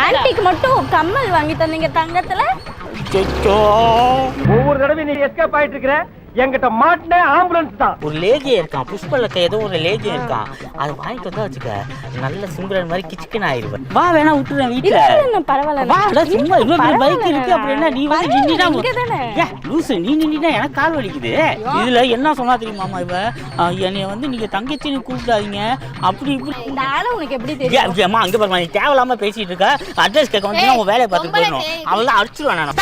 ஆன்ட்டிக்கு மட்டும் கம்மல் வாங்கி தந்தீங்க தங்கத்துல. ஒவ்வொரு தடவை நீ எஸ்கேப் ஆயிட்டு இருக்கிற. என்கிட்ட மாட்டின ஆம்புலன்ஸ் தான். ஒரு லேகியம் இருக்கான் புஷ்பலத்தை ஏதோ ஒரு லேகியம் இருக்கான் அதை வாங்கிட்டு வந்தா வச்சுக்க நல்ல சிம்ரன் மாதிரி கிச்சுக்குன்னு ஆயிருவேன் வா வேணா விட்டுறேன் வீட்டுல. இல்ல பரவாயில்ல சும்மா இவ்வளவு பைக். இருக்கு அப்படி என்ன நீ வந்து. ஏ, லூசு நீ நின்னுட்டா எனக்கு கால் வலிக்குது. இதுல என்ன சொன்னா தெரியுமாமா இவ? என்னைய வந்து நீங்க தங்கச்சின்னு கூப்பிடாதீங்க. அப்படி இப்படி. இந்த ஆளு உனக்கு எப்படி தெரியும்? அங்க பாருமா நீ தேவையில்லாம பேசிட்டு இருக்க. அட்ரஸ் கேட்க வந்து உன் வேலையை பார்த்து போயிடணும். அவள் அடிச்சிருவான் நான்.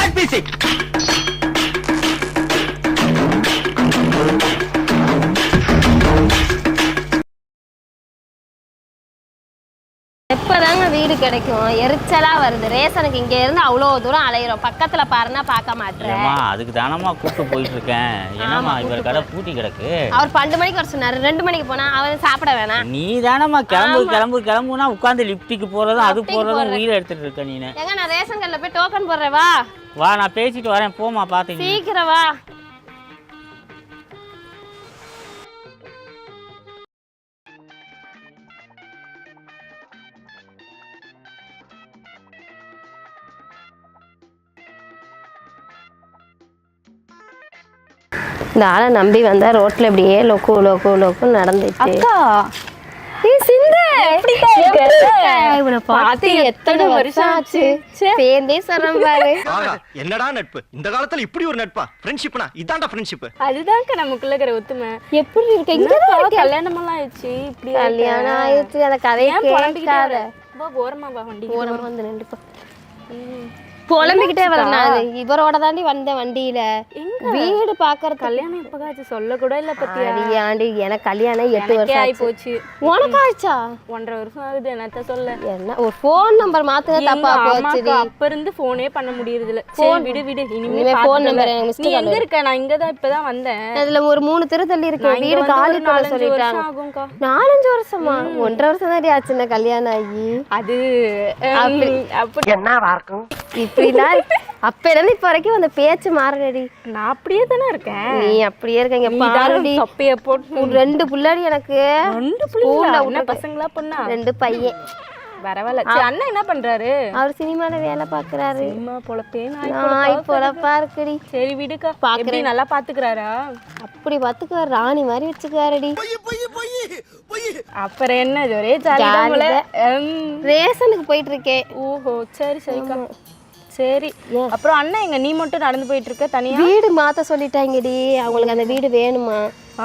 எப்பதாங்க வீடு கிடைக்கும்? எரிச்சலா வருது. ரேஷனுக்கு இங்க இருந்து அவ்வளோ தூரம் அலையிறோம். பக்கத்துல பாருன்னா பார்க்க மாட்டேன் ஏம்மா அதுக்கு தானம்மா கூப்பிட்டு போயிட்டு இருக்கேன் என்னம்மா இவர் கடை பூட்டி கிடக்கு? அவர் பன்னெண்டு மணிக்கு வர சொன்னாரு. ரெண்டு மணிக்கு போனா அவர் சாப்பிட வேணாம். நீ தானம்மா கிளம்பு கிளம்பு கிளம்புனா உட்காந்து லிப்டிக்கு போறதும் அது போறதும். உயிரை எடுத்துட்டு இருக்க நீனு. ஏங்க நான் ரேஷன் கடையில் போய் டோக்கன் போடுறேன் வா நான் பேசிட்டு வரேன். போமா பாத்துக்க சீக்கிரம் வா. இந்த ஆளை நம்பி வந்தா ரோட்ல இப்படியே லொக்கு லொக்கு லொக்கு நடந்துச்சு. அக்கா நீ சிந்த? இவனை பார்த்து எத்தனை வருஷம் ஆச்சு? சேர்ந்தே சொல்றேன் பாரு. என்னடா நட்பு? இந்த காலத்துல இப்படி ஒரு நட்பா? ஃப்ரெண்ட்ஷிப்னா இதான்டா ஃப்ரெண்ட்ஷிப் அதுதான்க்கா நமக்குள்ள இருக்கிற ஒத்துமை. எப்படி இருக்க? இங்க கல்யாணம் எல்லாம் ஆயிடுச்சு. இப்படி கல்யாணம் ஆயிடுச்சு. அந்த கதையை கேட்காத. ஓரமா வா வண்டி ஓரமா வந்து நின்றுப்பா புலம்பிக்கிட்டே வரேன் நான் இவரோட தாண்டி வந்தேன் வண்டியில? வீடு பாக்குறது கல்யாணம் எப்பகாச்சு சொல்ல கூட இல்ல பத்தியா? ஆண்டி எனக்கு கல்யாணம் எட்டு வருஷம் ஆகி ஆச்சு. போச்சு உனக்கு ஆச்சா ஒன்றரை வருஷம் ஆகுது என்னத்த சொல்ல? என்ன ஒரு ஃபோன் நம்பர் மாத்துங்க தப்பா போச்சு அப்ப இருந்து போனே பண்ண முடியறது இல்ல சரி விடு விடு இனிமே. எனக்கு missed நீ எங்க இருக்க? நான் இங்க தான் இப்பதான் வந்தேன். அதுல ஒரு மூணு தெரு தள்ளி இருக்கு. நான் இங்க வீடு வந்து காலி பண்ண நாலஞ்சு சொல்லிட்டாங்க. நாலஞ்சு வருஷமா? ஒன்றரை வருஷம் தான் ஆச்சுன்னா கல்யாணம் ஆகி. அது அப்படி என்னவா இருக்கும்? இப்படிலாம் இருக்கு. அப்ப இருந்து இப்ப வரைக்கும் அந்த பேச்சு மாறலடி நான் அப்படியே தானே இருக்கேன். நீ அப்படியே இருக்க இங்க பாருடி. தொப்பைய போட்டு ஒரு ரெண்டு புள்ளாடி எனக்கு. ரெண்டு என்ன விட்டுருக்கேன். பசங்களா பொண்ணா? ரெண்டு பையன். வரவல சரி அண்ணன் என்ன பண்றாரு? அவர் சினிமால வேலை பாக்குறாரு சினிமா பொழப்பே நாய் பொழப்பா. இருக்குடி. சரி விடுக்கா. பாக்குறேன். நல்லா பாத்துக்கிறாரா? அப்படி பாத்துக்குவார் ராணி மாதிரி வச்சுக்குவாரடி அப்புறம் என்ன? ஒரே. ம். ரேஷனுக்கு போயிட்டு இருக்கேன். ஓஹோ சரி சரிக்கா. சரி. அப்புறம் அண்ணன் எங்க நீ மட்டும் நடந்து போயிட்டு இருக்க தனியா? வீடு மாத்த சொல்லிட்டாங்கடி. அவங்களுக்கு அந்த வீடு வேணுமா?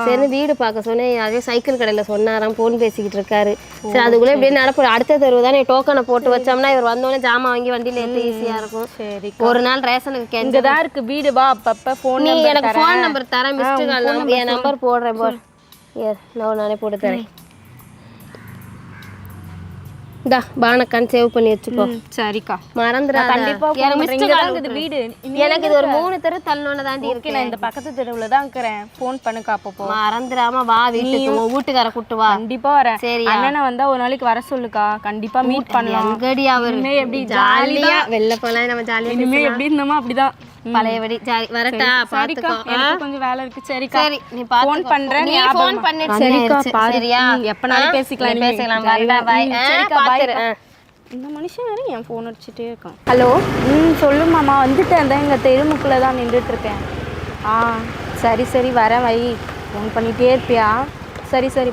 சரி வீடு பார்க்க சொன்னேன். அதே சைக்கிள் கடையில சொன்னாராம் போன் பேசிக்கிட்டு இருக்காரு. சரி அதுக்குள்ள இப்படியே நடப்பு அடுத்த தெருவு தானே டோக்கனை போட்டு வச்சோம்னா இவர் வந்தோடனே ஜாமான் வாங்கி வண்டியில ஏற்ற ஈஸியா இருக்கும். சரி ஒரு நாள் ரேஷனுக்கு கேட்டு இங்கதான் இருக்கு வீடு வா அப்பப்ப போன் நீ நம்பர் எனக்கு ஃபோன் நம்பர் தரேன் மிஸ்டு கால் என் நம்பர் போடுறேன் போடு ஏ நான் நானே போட்டு தரேன். இந்தா பானக்கான் சேவ் பண்ணி வச்சுக்கோ. சரிக்கா. மறந்துடாத. கண்டிப்பா வீடு. எனக்கு இது ஒரு மூணு தெரு தள்ளோன்னு தாண்டி இருக்கு நான் இந்த பக்கத்து தெருவுல தான் இருக்கிறேன். ஃபோன் பண்ணுக்கா அப்பப்போ. மறந்துடாம வா வீட்டுக்கு. வீட்டுக்கார கூட்டு வா. கண்டிப்பா வரேன். சரியா? அண்ணனை வந்தா ஒரு நாளைக்கு வர சொல்லுக்கா. கண்டிப்பா மீட் பண்ணலாம். எங்கடி அவர்? எப்படி ஜாலியா வெளில போலாம் நம்ம ஜாலியா இனிமே எப்படி இருந்தோமோ அப்படிதான். பழையபடி. ஜாலி வரட்டா பாத்துக்கோ. கொஞ்சம் வேலை இருக்கு. சரிக்கா சரி நீ பாத்து ஃபோன் பண்றேன் நீ. ஃபோன் பண்ணிட்டு சரிக்கா, சரி. சரியா? எப்பனாலும்? பேசிக்கலாம். பேசிக்கலாம். வரட்டா பாய் சரிக்கா. ஆ. இந்த மனுஷன் வேற என் ஃபோன் அடிச்சுட்டே இருக்கான். ஹலோ? ம் சொல்லு மாமா. வந்துட்டேன். தான் எங்கள் தெருமுக்கில் தான் நின்றுட்டு இருக்கேன் ஆ. சரி சரி வரேன் வை. ஃபோன் பண்ணிகிட்டே இருப்பியா? சரி சரி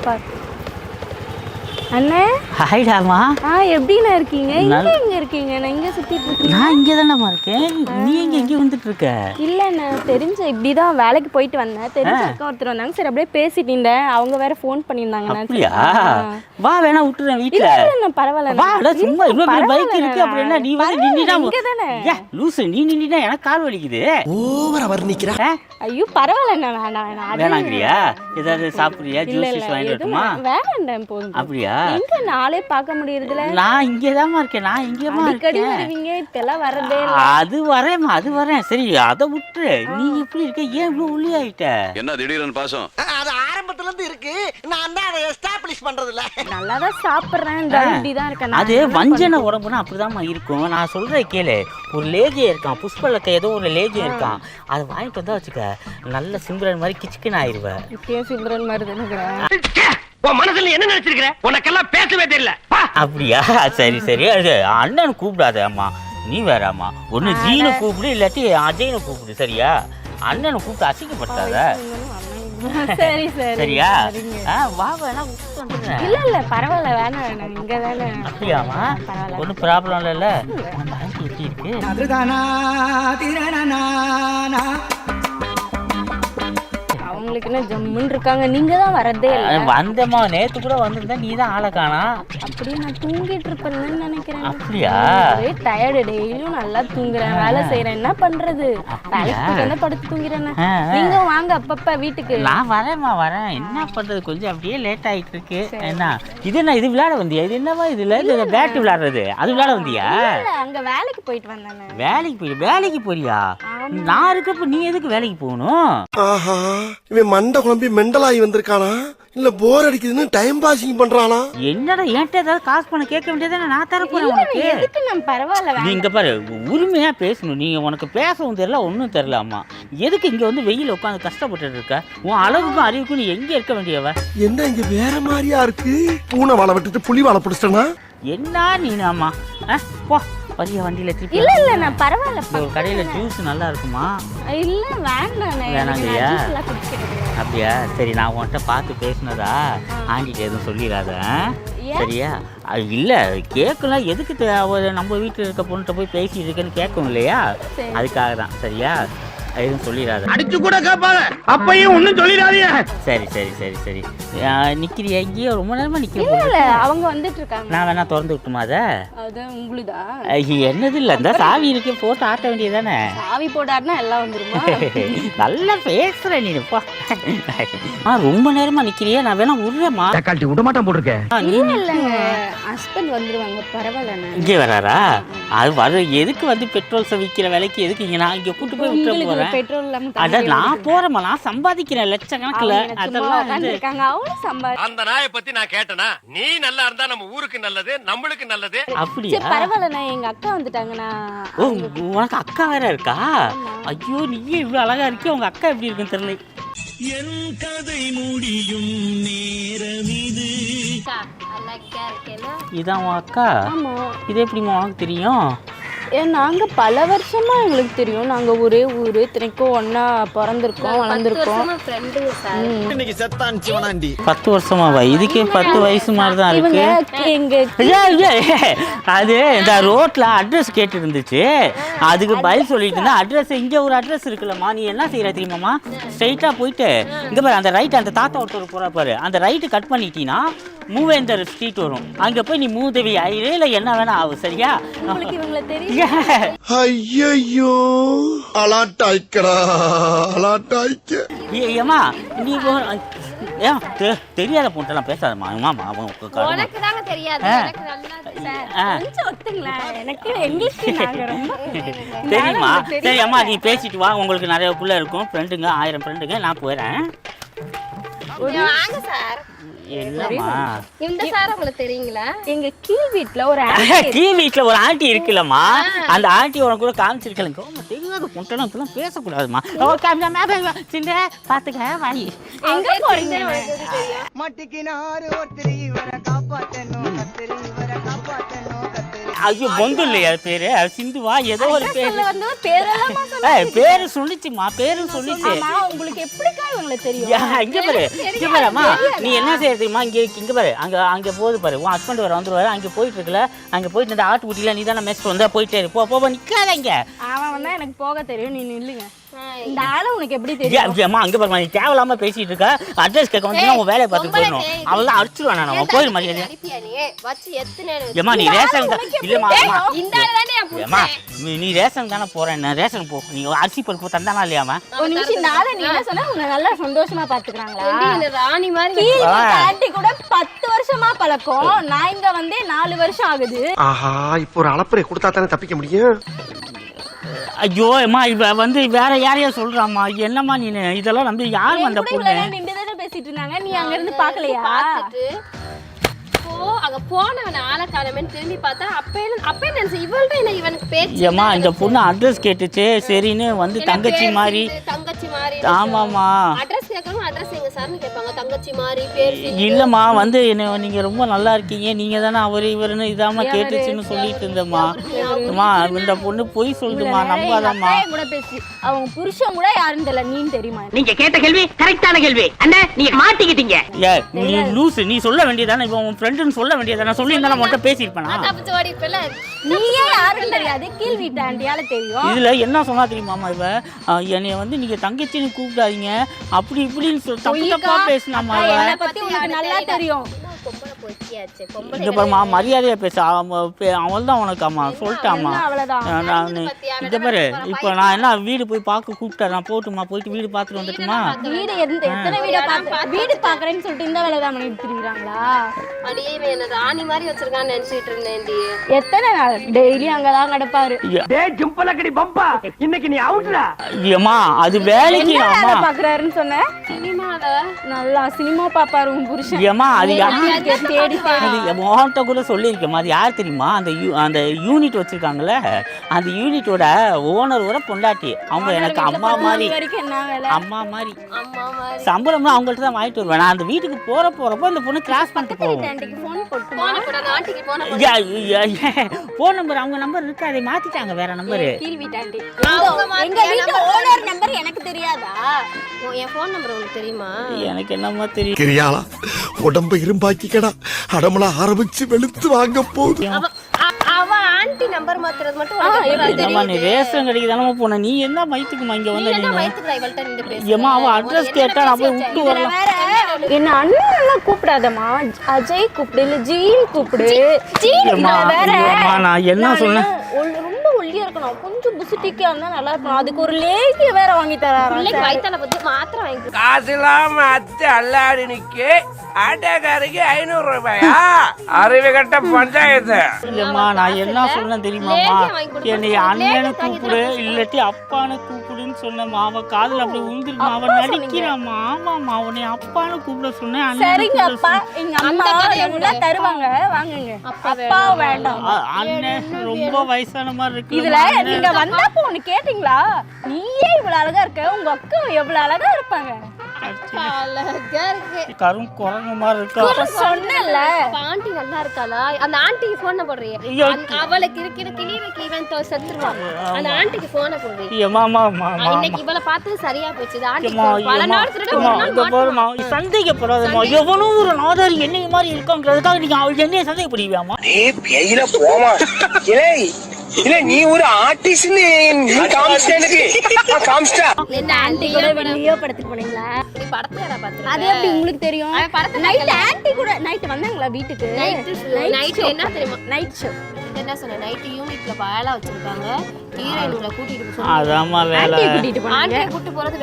அண்ணே? ஹாய்டாமா ஆ எப்படிண்ணா இருக்கீங்க? இங்கே எங்கே இருக்கீங்க? நான் இங்கே சுற்றிட்டு இருக்கேன் நான் இங்கே தானேம்மா இருக்கேன். நீ எங்க எங்கே வந்துட்டு இருக்க இல்லைண்ணே தெரிஞ்ச இப்படி தான் வேலைக்கு போயிட்டு வந்தேன். தெரிஞ்ச அக்கா ஒருத்தர் வந்தாங்க. சரி அப்படியே பேசிட்டு இருந்தேன் அவங்க வேற ஃபோன் பண்ணியிருந்தாங்கண்ணே. அப்படியா? வா வேணா விட்டுறேன் வீட்டுல பரவாயில்ல. வா அட சும்மா இவ்வளவு பெரிய பைக் இருக்கு. அப்படி என்ன? நீ வந்து நின்னுட்டா இங்கதானே. ஏ லூசு நீ நின்னுட்டா எனக்கு கால் வலிக்குது. ஓவரா வர்ணிக்கிறா? ஐயோ பரவாயில்லண்ணா வேண்டாம் வேணாம். அது வேணாங்கிறியா? ஏதாவது சாப்பிடுறியா இல்ல ஜூஸ் வாங்கிட்டு வரட்டுமா? போதும் அப்படியா? எங்க நாளே பார்க்க முடியறதுல? நான் இங்கேதாம்மா இருக்கேன். நான் இங்கேமா அடிக்கடி இருக்கேன். வருவீங்க இப்பெல்லாம் வரதே இல்ல. அது வரேம்மா அது வரேன். சரி அதை விட்டு நீ எப்படி இருக்க? ஏன் இவ்வளவு ஒல்லி ஆயிட்ட என்ன திடீர்னு பாசம்? அது ஆரம்பத்துல இருந்து இருக்கு. நான் தான் அதை எஸ்டாப்ளிஷ் பண்றது இல்ல நல்லா தான் சாப்பிடுறேன். இந்த இப்படிதான் இருக்கேன் நான் அது வஞ்சன உடம்புனா அப்படிதாம்மா இருக்கும். நான் சொல்றத கேளு. ஒரு லேகியம் இருக்கான். புஷ்பலத்தை ஏதோ ஒரு லேகியம் இருக்கான். அதை வாங்கிட்டு வந்தா வச்சுக்க நல்ல சிம்ரன் மாதிரி கிச்சுக்குன்னு ஆயிருவேன் இப்பயும் சிம்ரன் மாதிரி தானே உன் மனசுல என்ன நினைச்சிருக்கிற? உனக்கெல்லாம் பேசவே தெரியல. அப்படியா? சரி சரி. அது அண்ணன் கூப்பிடாத அம்மா. நீ வேற அம்மா. ஒன்று ஜீனை கூப்பிடு இல்லாட்டி அஜயனை கூப்பிடு சரியா? அண்ணனை கூப்பிட்டு அசிங்கப்படுத்தாத. சரி சரி. சரியா? வா வேணா இல்ல இல்ல பரவாயில்ல வேணாம் வேணாம். இங்க தானே. அப்படியாம்மா பரவாயில்ல. ஒன்றும் ப்ராப்ளம் இல்லைல்ல? நம்ம ஆண்டி எப்படி இருக்கு. அவங்களுக்கு என்ன ஜம்முன்னு இருக்காங்க? நீங்க தான் வரதே இல்ல. வந்தம்மா. நேத்து கூட வந்திருந்தா நீ தான் ஆளை காணா. அப்படியே நான் தூங்கிட்டு இருப்பேன்னு நினைக்கிறேன். அப்படியா? ஒரே டயர்டு டெய்லியும் நல்லா தூங்குறேன். வேலை செய்யறேன் என்ன பண்றது? வேலைக்கு வந்தா படுத்து தூங்கிறேன் ஆ, ஆ. நீங்க வாங்க அப்பப்ப வீட்டுக்கு. நான் வரேம்மா வரேன். என்ன பண்றது? கொஞ்சம் அப்படியே லேட் ஆயிட்டு இருக்கு என்ன? இது என்ன? இது விளையாட வந்தியா? இது என்னவா இதுல இது பேட் விளையாடுறது. அது விளையாட வந்தியா? அங்க வேலைக்கு போயிட்டு வந்தானே. வேலைக்கு போய் வேலைக்கு போறியா? நான் இருக்கப்ப நீ எதுக்கு வேலைக்கு போகணும்? ஆஹா. இவன் மண்டை குழம்பி மெண்டலாகி வந்திருக்கானா? இல்ல போர் அடிக்குதுன்னு டைம் பாசிங் பண்றானா? என்னடா என்கிட்ட ஏதாவது காசு பண்ண கேட்க வேண்டியதானே நான் தர போறேன் உனக்கு. எதுக்கு நான் பரவாயில்ல நீ இங்க பாரு உரிமையா பேசணும். நீங்க உனக்கு பேசவும் தெரியல ஒன்றும் தெரியல அம்மா. எதுக்கு இங்க வந்து வெயில் உட்காந்து கஷ்டப்பட்டுட்டு இருக்க? உன் அளவுக்கும் அறிவுக்கும் நீ எங்க இருக்க வேண்டியவ? என்ன இங்க வேற மாதிரியா இருக்கு? பூனை வாழை விட்டுட்டு புலி வாழை பிடிச்சிட்டனா? என்ன நீ அம்மா? ஆ, போ. வரிய வண்டியில திருப்பி இல்ல இல்ல நான் பரவாயில்ல ஒரு கடையில ஜூஸ் நல்லா இருக்குமா? இல்ல வேண்டாம் வேணாங்கய்யா? அப்படியா? சரி நான் உன்கிட்ட பார்த்து பேசினதா? ஆண்டிட்டு எதுவும் சொல்லிடாத? சரியா? அது இல்ல கேட்கலாம் எதுக்கு அவ நம்ம வீட்டில் இருக்க பொண்ணுகிட்ட போய் பேசிட்டு இருக்கேன்னு கேட்கும் இல்லையா. அதுக்காக தான் சரியா? எதுவும் சொல்லிடாத. அடிச்சு கூட கேட்பாங்க அப்பையும் ஒண்ணும் சொல்லிடாதீங்க. சரி சரி சரி சரி. நிக்கிறியா? இங்கேயே ரொம்ப நேரமா நிக்கிற இல்ல இல்ல அவங்க வந்துட்டு இருக்காங்க. நான் வேணா திறந்து விட்டுமா அதை? அது உங்களுதா? ஐய, என்னது இல்லை? இந்த சாவி இருக்கு போட்டு ஆட்ட வேண்டியதானே சாவி போட்டாருன்னா எல்லாம் வந்துருமா? நல்லா பேசுற நீ ஆ ரொம்ப நேரமா நிக்கிறியா? நான் வேணா விடுறேம்மா தக்காளி விட மாட்டான் போட்டிருக்கேன் இல்லங்க. ஹஸ்பண்ட் வந்துருவாங்க பரவாயில்ல இங்கே வராரா? அது வர எதுக்கு வந்து பெட்ரோல் விற்கிற விலைக்கு எதுக்கு இங்க நான் இங்க கூட்டு போய் விட்டு உங்களுக்கு போறேன் பெட்ரோல் இல்லாம அட நான் போறேம்மா நான் சம்பாதிக்கிறேன் லட்சக்கணக்கில் அதெல்லாம் வந்து இருக்காங்க அவங்களும் சம்பாதி அந்த நாயை பத்தி நான் கேட்டனா நீ நல்லா இருந்தா நம்ம ஊருக்கு நல்லது நம்மளுக்கு நல்லது. அப்படியா? சரி பரவாயில்லண்ணா எங்க அக்கா வந்துட்டாங்க நான் ஓ உனக்கு அக்கா வேற இருக்கா? ஐயோ நீயே இவ்வளவு அழகா இருக்கிய உங்க அக்கா எப்படி இருக்குன்னு தெரியல. இதான் உன் அக்கா? ஆமா. இது எப்படிம்மா உனக்கு தெரியும்? ஏன் நாங்க பல வருஷமா எங்களுக்கு தெரியும். நாங்க ஒரே ஊரு இத்தனைக்கும் ஒண்ணா பிறந்திருக்கோம் வளர்ந்துருக்கோம். ஃப்ரெண்டுங்க சார் இன்னைக்கு செத்தான் சிவனாண்டி. பத்து வருஷமாவா இதுக்கே பத்து வயசு மாதிரி தான் இருக்கு. அது இந்த ரோட்ல அட்ரஸ் கேட்டு இருந்துச்சு அதுக்கு பதில் சொல்லிட்டு இருந்தேன் அட்ரஸ் இங்க ஒரு அட்ரஸ் இருக்குல்லம்மா. நீ என்ன செய்யற தெரியுமாம்மா? ஸ்ட்ரைட்டா போயிட்டு இங்க பாரு அந்த ரைட் அந்த தாத்தா ஒருத்தர் போறா பாரு. அந்த ரைட்டு கட் பண்ணிட்டீங்கன்னா மூவேந்தர் ஸ்ட்ரீட் வரும். அங்க போய் நீ மூதேவி ஆயிரு இல்ல என்ன வேணா ஆகும் சரியா? தெரியும் ஐயோ அலாட்டாய்க்கடா அலாட்டாய்க்க. ஏ- ஏம்மா நீ ஏன் தெரியாத பொண்ணெல்லாம் பேசாதம்மா. கடுமை. உனக்கு தாங்க தெரியாது. தெரியுமா. சரி அம்மா நீ பேசிட்டு வா. உங்களுக்கு நிறைய புள்ள இருக்கும். ஃப்ரெண்டுங்க ஆயிரம் ஃப்ரெண்டுங்க. நான் போயிடுறேன் வாங்க சார். இந்த சார் உங்களுக்கு தெரியுங்களா? எங்க கீழ் வீட்ல ஒரு டீ வீட்டில் ஒரு ஆண்டி இருக்குல்லம்மா. அந்த ஆண்டி உனக்கு கூட காமிச்சிருக்கலங்க உனக்கு தெரியாத பொண்ணுலாம் இப்பெல்லாம் பேசக்கூடாதுமா ஓகே சின்ன பார்த்துக்க வாய். எங்க போறீங்க? மட்டிக்கினாரு ஒருத்தர் இவரை காப்பாத்தணும். ஐயோ பொந்து இல்லையா பேரு. அது சிந்துவா ஏதோ ஒரு பேரு. பேரு சொல்லிச்சுமா பேரு சொல்லிச்சு. உங்களுக்கு எப்படிக்கா இவங்களை தெரியும்? இங்க பாரு இங்க பாரு அம்மா. நீ என்ன செய்யறதுமா இங்க இங்க பாரு. அங்க அங்க போகுது பாரு. உன் ஹஸ்பண்ட் வர வந்துருவாரு அங்க போயிட்டு இருக்கல. அங்க போயிட்டு இந்த ஆட்டுக்குட்டியில நீ தானே மெஸ்ட் வந்தா போயிட்டே போ போ, நிக்காத இங்க. அவன் வந்தா எனக்கு போக தெரியும் நீ நில்லுங்க. இந்த ஆளை உனக்கு எப்படி தெரியும்? அம்மா அங்க பாருமா நீ தேவையில்லாம பேசிட்டு இருக்க. அட்ரஸ் கேட்க வந்து உன் வேலையை பார்த்து போயிடணும். அவள் அடிச்சிருவான் நான் போயிரு மரியாதை அடிப்பியா நீ? வச்சு எத்தனை ஏம்மா நீ ரேஷன் இல்லம்மா. ஏம்மா நீ- ரேஷன் தானே போறேன் ரேஷன் போ. நீ அரிசி பருப்பு தந்தானா இல்லையாமா ஒரு நிமிஷம் ஆளை நீ என்ன சொன்ன உன்னை நல்லா சந்தோஷமா பாத்துக்கிறாங்களா ராணி மாதிரி ஆண்டி கூட பத்து வருஷமா பழக்கம். நான் இங்க வந்தே நாலு வருஷம் ஆகுது. ஆஹா இப்போ ஒரு அளப்பறை கொடுத்தா தானே தப்பிக்க முடியும்? ஐயோ அம்மா இவ வந்து வேற யாரையோ சொல்றாம்மா. என்னம்மா நீ இதெல்லாம் நம்பி யார் வந்த பொண்ணு? நின்று பேசிட்டு இருந்தாங்க? நீ அங்க இருந்து பாக்கலையா அங்க போனவன் ஆளை காணமேன்னு திரும்பி பார்த்தா அப்பயே அப்பயே நினைச்சு இவள்கிட்ட என்ன இவனுக்கு பேச்சு ஏம்மா இந்த பொண்ணு அட்ரஸ் கேட்டுச்சு. சரின்னு வந்து தங்கச்சி மாதிரி. தங்கச்சி மாதிரி ஆமாம்மா. அட்ரஸ் கேட்கணும் அட்ரஸ் எங்க சார்னு கேட்பாங்க. தங்கச்சி மாதிரி பேர். இல்லம்மா வந்து என்ன நீங்க ரொம்ப நல்லா இருக்கீங்க. நீங்க தானே அவரு இவருன்னு இதாம்மா கேட்டுச்சுன்னு சொல்லிட்டு இருந்தம்மா. அம்மா இந்த பொண்ணு பொய் சொல்லுதுமா நம்பாதம்மா. கூட பேசி அவங்க புருஷன் கூட யாருன்னு தெரியல. நீன்னு தெரியுமா? நீங்க கேட்ட கேள்வி கரெக்டான கேள்வி. அண்ணா நீங்க மாட்டிக்கிட்டீங்க. நீ லூசு நீ சொல்ல வேண்டியதானே? இப்போ உன் ஃப்ரெண்டுன்னு சொல்ல வேண்டியதானே சொல்லி இருந்தா மட்டும் பேசியிருப்பேனா? தப்பிச்சு ஓடி இப்ப நீயே யாருன்னு தெரியாது. கீழ் வீட்டு ஆண்டியால தெரியும். இதுல என்ன சொன்னா தெரியுமாமா இவ? என்னைய வந்து நீங்க தங்கச்சின்னு கூப்பிடாதீங்க. அப்படி இப்படின்னு சொல்லி தப்பு தப்பா பேசினாமா இவ. என்னை பத்தி உனக்கு நல்லா தெரியும். பொம்பளை இங்க பாருமா மரியாதையா பேச. அவள் தான் உனக்கு அம்மா. சொல்லிட்டாமா என்ன அவ்வளவுதான் நான் இங்க பாரு இப்போ நான் என்ன வீடு போய் பார்க்க கூப்பிட்டேன். நான் போட்டுமா போயிட்டு வீடு பார்த்துட்டு வந்துட்டுமா? வீடு எந்த எத்தனை வீட பார்த்து வீடு பாக்குறேன்னு சொல்லிட்டு இந்த வேலை தான் பண்ணிட்டு இருக்கிறாங்களா அடியே இவன் என்ன ராணி மாதிரி வச்சிருக்கான்னு நினைச்சிட்டு இருந்தேன்டி. எத்தனை நாள்? டெய்லி அங்கதான் கிடப்பாரு. டேய் ஜிம்பலக்கடி பம்பா. இன்னைக்கு நீ அவுட்ரா ஏம்மா அது வேலைக்கு அம்மா வேலை பாக்குறாருன்னு சொன்ன சினிமால நல்லா சினிமா பாப்பாரு உன் புருஷன். ஏம்மா அது தேடி அது மோகன்கிட்ட கூட சொல்லியிருக்கேம்மா அது யார் தெரியுமா? அந்த யூ அந்த யூனிட் வச்சிருக்காங்கல்ல? அந்த யூனிட்டோட ஓனரோட பொண்டாட்டி. அவங்க எனக்கு அம்மா மாதிரி. அம்மா மாதிரி. அம்மா மாதிரி. சம்பளம்லாம் அவங்கள்ட்ட தான் வாங்கிட்டு வருவேன். நான் அந்த வீட்டுக்கு போற போறப்போ அந்த பொண்ணு கிராஸ் பண்ணிட்டு ஆண்டிக்கு ஃபோன் நம்பர் அவங்க நம்பர் இருக்கு? அதை மாத்திட்டாங்க வேற நம்பரு ஓனர் எனக்கு தெரியாதா? என் ஃபோன் நம்பர் உங்களுக்கு தெரியுமா? எனக்கு என்னம்மா தெரியும்? கிரியாளா உடம்ப இரும்பாக்கிக்கடா. அடமலா ஆரம்பிச்சு வெளுத்து வாங்க போகுது நம்பர் மாத்துறது மட்டும் நீ ரேஷன் கடைக்கு தானே போன? நீ என்ன மைத்துக்குமா இங்க நீ வந்து என்ன நீ பேசு அவ அட்ரஸ் கேட்டா நான் போய் விட்டு வரலாம். என்ன அண்ணன் எல்லாம் கூப்பிடாதம்மா. அஜய் கூப்பிடு இல்ல ஜீன் கூப்பிடு. ஜீன் வேற. நான் என்ன சொன்னேன்? ஒல்லியா இருக்கணும். கொஞ்சம் புசுட்டிக்கா இருந்தா நல்லா இருக்கும். அதுக்கு ஒரு லேகிய வேற வாங்கி தராராம் பிள்ளைக்கு வயித்தால பத்தி மாத்திரை வாங்கி காசு இல்லாம அத்தை அல்லாடி நிக்கு. ஆட்டோக்காரருக்கு ஐநூறு ரூபாயா? அறிவு கட்ட பஞ்சாயத்து. இல்லம்மா நான் என்ன சொன்னேன் தெரியுமாம்மா. என்னை அண்ணனை கூப்பிடு இல்லாட்டி அப்பான்னு கூப்பிடுன்னு சொன்னேம்மா. அவன் காதுல அப்படி உழுந்துருமா அவன் நடிக்கிறாம்மா. ஆமாம்மா அவனை அப்பான்னு கூப்பிட சொன்னேன். அண்ணனை சரிங்க அப்பா. சொன்னேன். எங்க அம்மா எல்லாம் தருவாங்க. வாங்குங்க. அப்பா வேண்டாம். அண்ணன் ரொம்ப வயசான மாதிரி இருக்கு. இதுல நீங்க வந்தப்போ ஒண்ணு கேட்டீங்களா? நீயே இவ்வளவு அழகா இருக்க உங்க அக்கா எவ்வளவு அழகா இருப்பாங்க. அழகா இருக்கு. கரும் குரங்கு மாதிரி இருக்கா? நான் சொன்னேன்ல. அப்ப ஆண்டி நல்லா இருக்காளா? அந்த ஆண்டிக்கு போன போடுறிய. அவளுக்கு இருக்கிற கிளிவுக்கு இவன் செத்துருவான் அந்த ஆண்டிக்கு போன போடுறி. ஏமாமா இன்னைக்கு இவளை பார்த்து சரியா போச்சு phone. பல நாள் திருட ஏம்மா, ஒரு நாள் இங்க பாரும்மா, மாட்டுவான். சந்தேகப்படாதம்மா. எவனோ ஒரு நாதாரி என்னைய மாதிரி இருக்காங்கிறதுக்காக நீங்க அவள் என்னைய சந்தேகப்படுவியாமா ஏய் பெயில போமா இலே. இல்ல நீ ஒரு ஆர்டிஸ்ட் படத்துக்கு போனீங்களா? அது எப்படி உங்களுக்கு தெரியும் நைட் ஆன்ட்டி கூட நைட் வந்தாங்களா வீட்டுக்கு night என்ன தெரியுமா நைட் ஷோ என்ன யூனிட்ல வேலை வச்சிருக்காங்க. கூட்டிட்டு போய் அதாம்மா வேலை. கூட்டிட்டு போனாங்க? போறது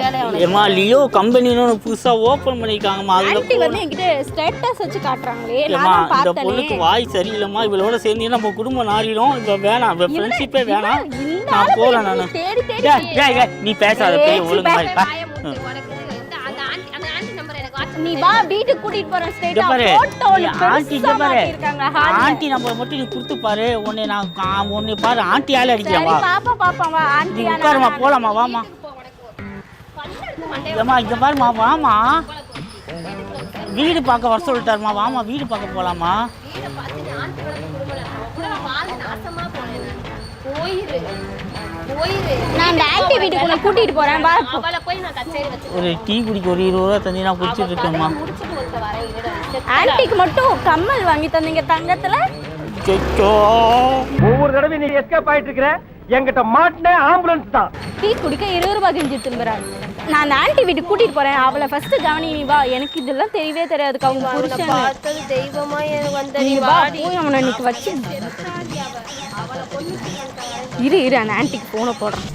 ஏமா லியோ கம்பெனின்னு ஒன்று புதுசா ஓபன் பண்ணிருக்காங்கம்மா. அதுல வந்து என்கிட்ட ஸ்டேட்டஸ் வச்சு காட்டுறாங்களே. நான் தான் இந்த பொண்ணுக்கு பார்த்தேனே வாய் சரியில்லைம்மா. இவளோட சேர்ந்து நம்ம குடும்பம் நாரிடும் இப்போ வேணாம் இப்போ ஃப்ரெண்ட்ஷிப்பே வேணாம். நான் போறேன் போய் நான். நீ பேசாத பெரிய ஒழுங்கு மாதிரி நீ வா வீட்டுக்கு கூட்டிட்டு போறேன் ஸ்ட்ரைட்டா பாரு. போட்டோ நீ ஆண்டி நம்பர் மட்டும் நீ கொடுத்து பாரு. உன்னை நான் உன்னை பாரு. ஆண்டி ஆள சரி அடிக்கிறவா பாப்பா பாப்பா வா. ஆண்டி உட்காருமா போலாமா வாமா. ஏம்மா இங்க பாருமா வாமா. வீடு பார்க்க வர சொல்லிட்டாருமா வாமா. வீடு பார்க்க போலாமா? போயிரு. நான் அந்த ஆன்ட்டி வீட்டுக்கு உன்னை கூட்டிட்டு போறேன் வா ஒரு டீ குடிக்க ஒரு இருபது ரூபா தண்ணி நான் குடிச்சிட்டு இருக்கேம்மா. ஆன்ட்டிக்கு மட்டும் கம்மல் வாங்கி தந்தீங்க தங்கத்துல. ஒவ்வொரு தடவை நீ எஸ்கேப் ஆயிட்டு இருக்கிற. எங்கிட்ட மாட்டின ஆம்புலன்ஸ் தான். டீ குடிக்க இருபது ரூபாய் கெஞ்சி திரும்புறாரு. நான் அந்த ஆண்டி வீட்டுக்கு கூட்டிட்டு போறேன். அவளை ஃபர்ஸ்ட் கவனி நீ வா. எனக்கு இதெல்லாம் தெரியவே தெரியாது அவங்க புருஷன் பார்த்தது தெய்வமா எனக்கு நீ வா போய் அவனை இன்னைக்கு வச்சு. இரு இரு நான் ஆண்டிக்கு போன போடுறேன்.